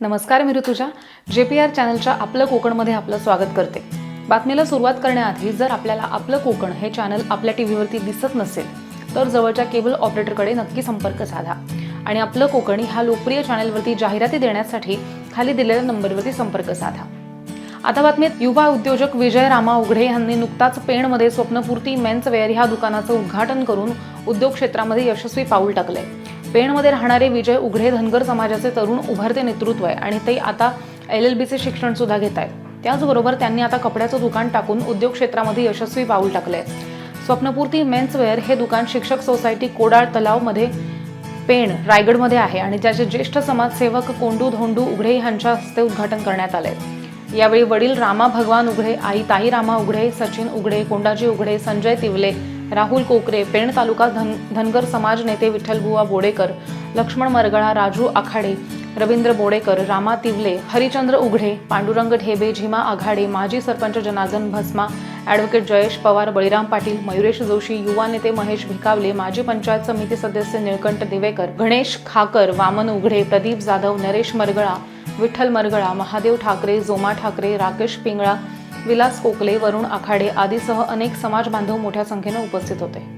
नमस्कार मी Rutuja. J P R चॅनलच्या आपलं कोकणमध्ये आपलं स्वागत करते. बातमीला सुरुवात करण्याआधी जर आपल्याला आपलं कोकण हे चॅनल आपल्या टी व्हीवरती दिसत नसेल तर जवळच्या केबल ऑपरेटरकडे नक्की संपर्क साधा. आणि आपलं कोकण ह्या लोकप्रिय चॅनलवरती जाहिराती देण्यासाठी खाली दिलेल्या नंबरवरती संपर्क साधा. आता बातमीत युवा उद्योजक विजय रामा उघडे यांनी नुकताच पेणमध्ये स्वप्नपूर्ती मेन्स वेअर ह्या दुकानाचं उद्घाटन करून उद्योग क्षेत्रामध्ये यशस्वी पाऊल टाकलंय. पेणमध्ये राहणारे विजय उघडे धनगर समाजाचे तरुण उभरते नेतृत्व आहे आणि ते आता एल एल बीचे शिक्षण सुद्धा घेत आहेत. त्याचबरोबर त्यांनी आता कपड्याचं दुकान टाकून उद्योग क्षेत्रामध्ये यशस्वी पाऊल टाकलंय. स्वप्नपूर्ती मेन्सवेअर हे दुकान शिक्षक सोसायटी कोडाळ तलावमध्ये पेण रायगडमध्ये आहे आणि त्याचे ज्येष्ठ समाजसेवक कोंडू धोंडू उघडे यांच्या हस्ते उद्घाटन करण्यात आलंय. यावेळी वडील रामा भगवान उघडे आई ताई रामा उघडे सचिन उघडे कोंडाजी उघडे संजय तिवले राहुल कोकरे पेण तालुका धन धनगर समाज नेते विठ्ठलबुवा बोडेकर लक्ष्मण मरगळा राजू आखाडे रवींद्र बोडेकर रामा तिवले हरिचंद्र उघडे पांडुरंग ढेबे झिमा आघाडे माजी सरपंच जनार्दन भस्मा ॲडव्होकेट जयेश पवार बळीराम पाटील मयुरेश जोशी युवा नेते महेश भिकावले माजी पंचायत समिती सदस्य निळकंठ दिवेकर गणेश खाकर वामन उघडे प्रदीप जाधव नरेश मरगळा विठ्ठल मरगळा महादेव ठाकरे जोमा ठाकरे राकेश पिंगळा विलास कोकले वरुण आखाडे आदीसह अनेक समाज बांधव मोठ्या संख्येने उपस्थित होते.